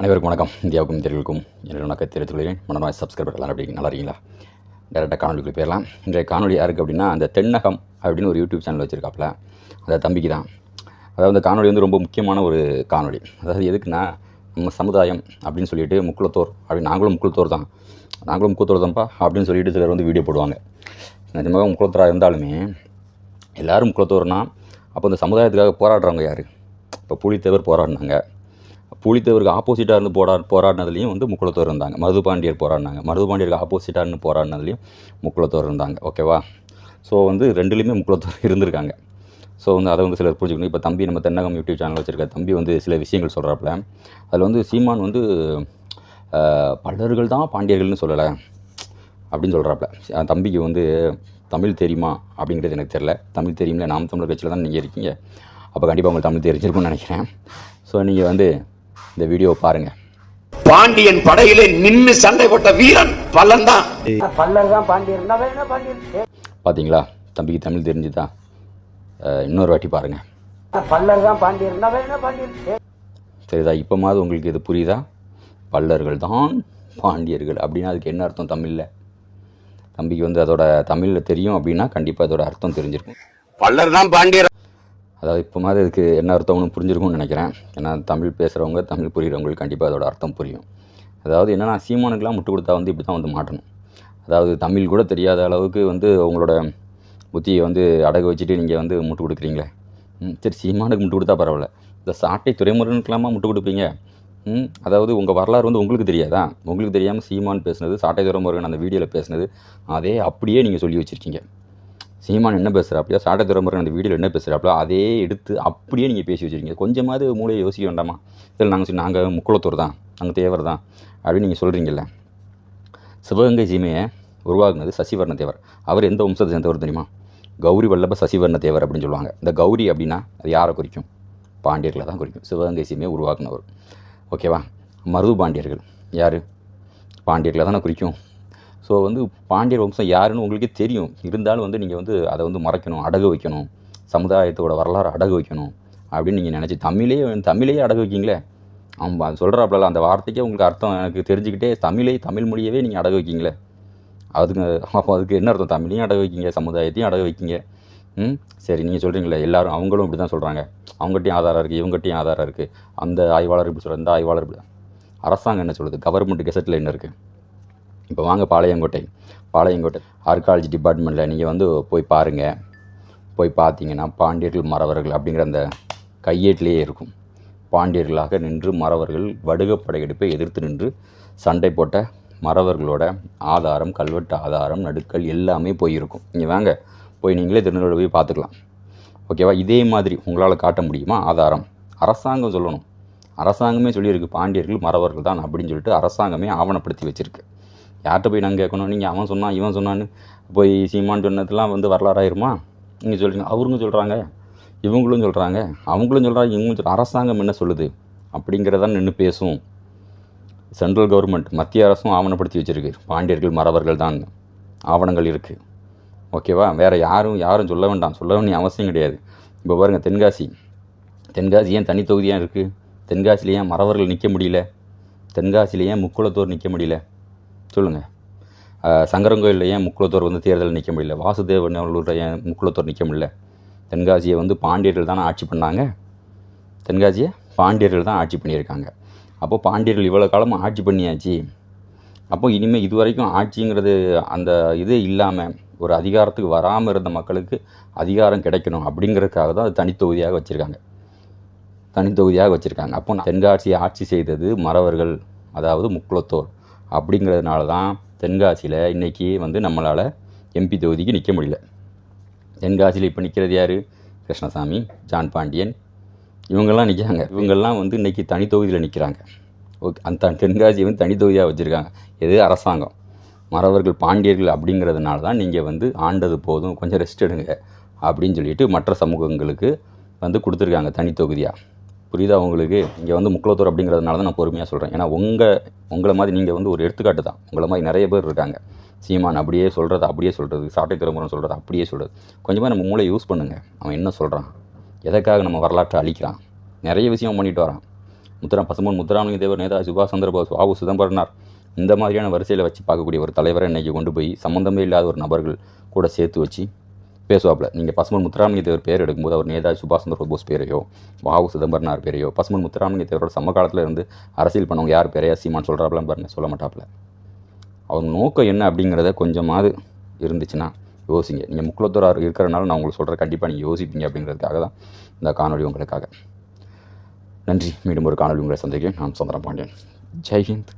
அனைவருக்கும் வணக்கம். இந்தியாவுக்கும் தெரிவிக்கும் என்னோட வணக்கம் தெரிவித்துக்கொள்கிறேன் கொள்கிறேன். மனமாய் சப்ஸ்கிரைபர் நல்லா இருக்கீங்களா? டேரெக்டாக காணொலிக்கு போயிடலாம். இன்றைய காணொலி யாருக்கு அப்படின்னா அந்த தென்னகம் அப்படின்னு ஒரு யூடியூப் சேனல் வச்சுருக்காப்புல. அந்த தம்பிக்கு தான். அதாவது அந்த காணொலி வந்து ரொம்ப முக்கியமான ஒரு காணொலி. அதாவது எதுக்குன்னா நம்ம சமுதாயம் அப்படின்னு சொல்லிட்டு முக்குளத்தோர் அப்படி நாங்களும் முக்குளத்தோர் தான். நாங்களும் முக்குளத்தோர் தான்ப்பா அப்படின்னு சொல்லிட்டு சிலர் வந்து வீடியோ போடுவாங்க. நிஜமாக முக்குளத்தோராக இருந்தாலுமே எல்லாரும் முக்குளத்தோர்னா அப்போ இந்த சமுதாயத்துக்காக போராடுறவங்க யார்? இப்போ புலித்தேவர் போராடினாங்க. புலித்தேவருக்கு ஆப்போசிட்டாக இருந்து போரா போராடினதுலேயும் வந்து முக்குளத்தோர் இருந்தாங்க. மருதுபாண்டியர் போராடினாங்க. மருதுபாண்டியருக்கு ஆப்போசிட்டாக இருந்து போராடினதுலையும் முக்குளத்தோர் இருந்தாங்க. ஓகேவா ஸோ வந்து ரெண்டுலேயுமே முக்குளத்தோர் இருந்திருக்காங்க. ஸோ வந்து அதை வந்து சிலர் புரிஞ்சுக்கணும். இப்போ தம்பி நம்ம தென்னகம் யூடியூப் சேனல் வச்சுருக்க தம்பி வந்து சில விஷயங்கள் சொல்கிறாப்புல அதில் வந்து சீமான் வந்து பலர்கள் பல்லர்கள் தான் பாண்டியர்கள்னு சொல்லலை அப்படின்னு சொல்கிறாப்புல தம்பிக்கு வந்து தமிழ் தெரியுமா அப்படிங்கிறது எனக்கு தெரில தமிழ் தெரியுமில்ல நாம் தமிழர் கட்சியில் தான் நீங்கள் இருக்கீங்க. அப்போ கண்டிப்பாக உங்களுக்கு தமிழ் தெரிஞ்சிருக்கும்னு நினைக்கிறேன். ஸோ நீங்கள் வந்து இந்த வீடியோவை பாருங்கள் பாண்டியன் படையிலே நின்னு சண்டை போட்ட வீரன் பல்லன் தான் பார்த்தீங்களா தம்பிக்கு தமிழ் தெரிஞ்சுதா? இன்னொரு வாட்டி பாண்டியர் சரிதா இப்போமாவது உங்களுக்கு இது புரியுதா? பல்லர்கள் தான் பாண்டியர்கள். அப்படின்னா அதுக்கு என்ன அர்த்தம் தமிழில்? தம்பிக்கு வந்து அதோட தமிழில் தெரியும் அப்படின்னா கண்டிப்பாக அதோட அர்த்தம் தெரிஞ்சிருக்கும். பல்லர் தான் பாண்டியர்? அதாவது இப்போ மாதிரி இதுக்கு என்ன அர்த்தம்னு புரிஞ்சிருக்கும்னு நினைக்கிறேன். ஏன்னா தமிழ் பேசுகிறவங்க தமிழ் புரிகிறவங்களுக்கு கண்டிப்பாக அதோட அர்த்தம் புரியும். அதாவது என்னென்னா சீமானுக்கெலாம் முட்டு கொடுத்தா வந்து இப்படி தான் வந்து மாட்டணும். அதாவது தமிழ் கூட தெரியாத அளவுக்கு வந்து உங்களோட புத்தியை வந்து அடகு வச்சுட்டு நீங்கள் வந்து முட்டு கொடுக்குறீங்களே. ம் சரி சீமானுக்கு முட்டு கொடுத்தா பரவாயில்ல. இந்த சாட்டை துறைமுருகனுக்கெல்லாமா முட்டு கொடுப்பீங்க? அதாவது உங்கள் வரலாறு வந்து உங்களுக்கு தெரியாதா? உங்களுக்கு தெரியாமல் சீமான் பேசுனது சாட்டை துறைமுருகன் அந்த வீடியோவில் பேசுனது அதே அப்படியே நீங்கள் சொல்லி வச்சுருக்கீங்க. சீமான் என்ன பேசுகிறாப்பிலையோ சாட்டை துறைமுருகன் அந்த வீடியோவில் என்ன பேசுகிறாப்பிலோ அதே எடுத்து அப்படியே நீங்கள் பேசி வச்சுருக்கீங்க. கொஞ்சமாவது மூளையை யோசிக்க வேண்டாமா? இதில் நாங்கள் சொல்லி நாங்கள் முக்குளத்தூர் தான். நாங்கள் தேவர் தான். அப்படின்னு நீங்கள் சொல்கிறீங்கல்ல சிவகங்கை சீமையை உருவாக்குனது சசிவர்ண தேவர். அவர் எந்த வம்சத்தை சேர்ந்தவர் தெரியுமா? கௌரி வல்லப சசிவர்ண தேவர் அப்படின்னு சொல்லுவாங்க. இந்த கௌரி அப்படின்னா அது யாரை குறிக்கும்? பாண்டியர்களை தான் குறிக்கும். சிவகங்கை சீமையை உருவாக்குனவர். ஓகேவா? மருது பாண்டியர்கள். யார்? பாண்டியர்களை தானே குறிக்கும். ஸோ வந்து பாண்டியர் வம்சம் யாருன்னு உங்களுக்கே தெரியும். இருந்தாலும் வந்து நீங்கள் வந்து அதை வந்து மறைக்கணும் அடகு வைக்கணும். சமுதாயத்தோட வரலாறு அடகு வைக்கணும் அப்படின்னு நீங்கள் நினச்சி தமிழே தமிழையே அடகு வைக்கிங்களே? ஆமாம் சொல்கிறாப்புல அந்த வார்த்தைக்கே உங்களுக்கு அர்த்தம் எனக்கு தெரிஞ்சுக்கிட்டே தமிழை தமிழ் மொழியவே நீங்கள் அடகு வைக்கிங்களே? அதுக்கு அப்போ அதுக்கு என்ன அர்த்தம்? தமிழையும் அடகு வைக்கிங்க சமுதாயத்தையும் அடகு வைக்கிங்க. ம்? சரி நீங்கள் சொல்கிறீங்களே எல்லாரும் அவங்களும் இப்படி தான் சொல்கிறாங்க அவங்ககிட்டையும் ஆதாரம் இருக்குது இவங்ககிட்டயும் ஆதாரம் இருக்குது அந்த ஆய்வாளர் இப்படி சொல்கிறார் இந்த ஆய்வாளர் இப்படி. அரசாங்கம் என்ன சொல்லுது? கவர்மெண்ட் கெசட்டில் என்ன இருக்குது இப்போ வாங்க பாளையங்கோட்டை. பாளையங்கோட்டை ஆர்காலஜி டிபார்ட்மெண்ட்டில் நீங்கள் வந்து போய் பாருங்கள் போய் பார்த்தீங்கன்னா பாண்டியர்கள் மறவர்கள் அப்படிங்கிற அந்த கையேட்டிலேயே இருக்கும். பாண்டியர்களாக நின்று மறவர்கள் வடுக படையெடுப்பை எதிர்த்து நின்று சண்டை போட்ட மறவர்களோட ஆதாரம் கல்வெட்டு ஆதாரம் நடுக்கல் எல்லாமே போயிருக்கும். நீங்கள் வாங்க போய் நீங்களே திருநெல்வேலி போய் பார்த்துக்கலாம். ஓகேவா இதே மாதிரி உங்களால் காட்ட முடியுமா? ஆதாரம். அரசாங்கம் சொல்லணும். அரசாங்கமே சொல்லியிருக்கு பாண்டியர்கள் மறவர்கள் தான் அப்படின்னு சொல்லிட்டு அரசாங்கமே ஆவணப்படுத்தி வச்சுருக்கு. யார்கிட்ட போய் நாங்கள் கேட்கணும்? நீங்கள் அவன் சொன்னான் இவன் சொன்னான்னு போய் சீமான் சொன்னதெல்லாம் வந்து வரலாறாயிருமா நீங்கள் சொல்லுங்க அவருங்க சொல்கிறாங்க இவங்களும் சொல்கிறாங்க அவங்களும் சொல்கிறாங்க இவங்களும் சொல்கிறாங்க அரசாங்கம் என்ன சொல்லுது? அப்படிங்கிறதான் நின்று பேசும். சென்ட்ரல் கவர்மெண்ட் மத்திய அரசும் ஆவணப்படுத்தி வச்சிருக்கு. பாண்டியர்கள் மறவர்கள் தான். ஆவணங்கள் இருக்குது ஓகேவா? வேறு யாரும் யாரும் சொல்ல வேண்டாம். சொல்ல வேண்டிய அவசியம் கிடையாது. இப்போ பாருங்கள் தென்காசி. தென்காசி ஏன் தனி தொகுதியாக இருக்குது தென்காசியில் ஏன் மறவர்கள் நிற்க முடியல? தென்காசியில் ஏன் முக்குளத்தோர் நிற்க முடியல? சொல்லுங்கள் சங்கரங்கோயிலில் ஏன் முக்குளத்தோர் வந்து தேர்தலில் நிற்க முடியல? வாசுதேவன் அவர்களோட ஏன் முக்குளத்தோர் நிற்க முடியல? தென்காசியை வந்து பாண்டியர்கள் தானே ஆட்சி பண்ணாங்க. தென்காசியை பாண்டியர்கள் தான் ஆட்சி பண்ணியிருக்காங்க. அப்போது பாண்டியர்கள் இவ்வளோ காலமாக ஆட்சி பண்ணியாச்சு. அப்போ இனிமேல் இது வரைக்கும் ஆட்சிங்கிறது அந்த இது இல்லாமல் ஒரு அதிகாரத்துக்கு வராமல் இருந்த மக்களுக்கு அதிகாரம் கிடைக்கணும் அப்படிங்கிறதுக்காக தான் அது தனித்தொகுதியாக வச்சுருக்காங்க. தனித்தொகுதியாக வச்சுருக்காங்க. அப்போ நான் தென்காசியை ஆட்சி செய்தது மறவர்கள் அதாவது முக்குளத்தோர். அப்படிங்கிறதுனால தான் தென்காசியில் இன்றைக்கி வந்து நம்மளால் எம்பி தொகுதிக்கு நிற்க முடியல. தென்காசியில் இப்போ நிற்கிறது யார்? கிருஷ்ணசாமி ஜான் பாண்டியன். இவங்கெல்லாம் நிற்கிறாங்க இவங்கெல்லாம் வந்து இன்றைக்கி தனி தொகுதியில் நிற்கிறாங்க ஓகே அந்த தென்காசியை வந்து தனி தொகுதியாக வச்சுருக்காங்க. எது அரசாங்கம்? மறவர்கள் பாண்டியர்கள் அப்படிங்கிறதுனால தான் நீங்கள் வந்து ஆண்டது போதும் கொஞ்சம் ரெஸ்ட் எடுங்க அப்படின்னு சொல்லிட்டு மற்ற சமூகங்களுக்கு வந்து கொடுத்துருக்காங்க தனி தொகுதியாக புரியுதா உங்களுக்கு? இங்கே வந்து முக்குளத்தூர் அப்படிங்கிறதுனால தான் நான் பொறுமையாக சொல்கிறேன் ஏன்னா உங்கள் உங்களை மாதிரி நீங்கள் வந்து ஒரு எடுத்துக்காட்டு தான். உங்களை மாதிரி நிறைய பேர் இருக்காங்க. சீமான் அப்படியே சொல்கிறது அப்படியே சொல்கிறது சாட்டை திரும்புறோம் சொல்கிறது அப்படியே சொல்கிறது கொஞ்சமாக நம்ம மூளை யூஸ் பண்ணுங்கள் அவன் என்ன சொல்கிறான் எதற்காக நம்ம வரலாற்றை அழிக்கிறான்? நிறைய விஷயம் பண்ணிட்டு வரான். முத்துரா பசுமன் முத்துராமலிங்க தேவர் நேதாஜி சுபாஷ் சந்திரபோஸ் வாவு சிதம்பரனார் இந்த மாதிரியான வரிசையில் வச்சு பார்க்கக்கூடிய ஒரு தலைவரை இன்றைக்கி கொண்டு போய் சம்மந்தமே இல்லாத ஒரு நபர்கள் கூட சேர்த்து வச்சு பேசுவாப்பில் நீங்கள் பசுமன் முத்துராமலிங்க தேவர் பேர் எடுக்கும்போது அவர் நேதாஜி சுபாஷ் சந்திர போஸ் பேரையோ வாவு சிதம்பரனார் பேரையோ பசுமன் முத்துராமலிங்க தேவரோட சம காலத்தில் இருந்து அரசியல் பண்ணவங்க யார் பேரையா சீமான் சொல்கிறாப்புல பாருங்க சொல்ல மாட்டாப்புல அவங்க நோக்கம் என்ன அப்படிங்கிறத கொஞ்சமாவது இருந்துச்சுன்னா யோசிங்க. நீங்கள் முக்குளத்தூரார் இருக்கிறனால நான் உங்களுக்கு சொல்கிறேன் கண்டிப்பாக நீங்கள் யோசிப்பீங்க அப்படிங்கிறதுக்காக தான் இந்த காணொலி உங்களுக்காக. நன்றி. மீண்டும் ஒரு காணொலி உங்களை சந்திக்கிறேன். நான் சுந்தரம் பாண்டியன். ஜெய்ஹிந்த்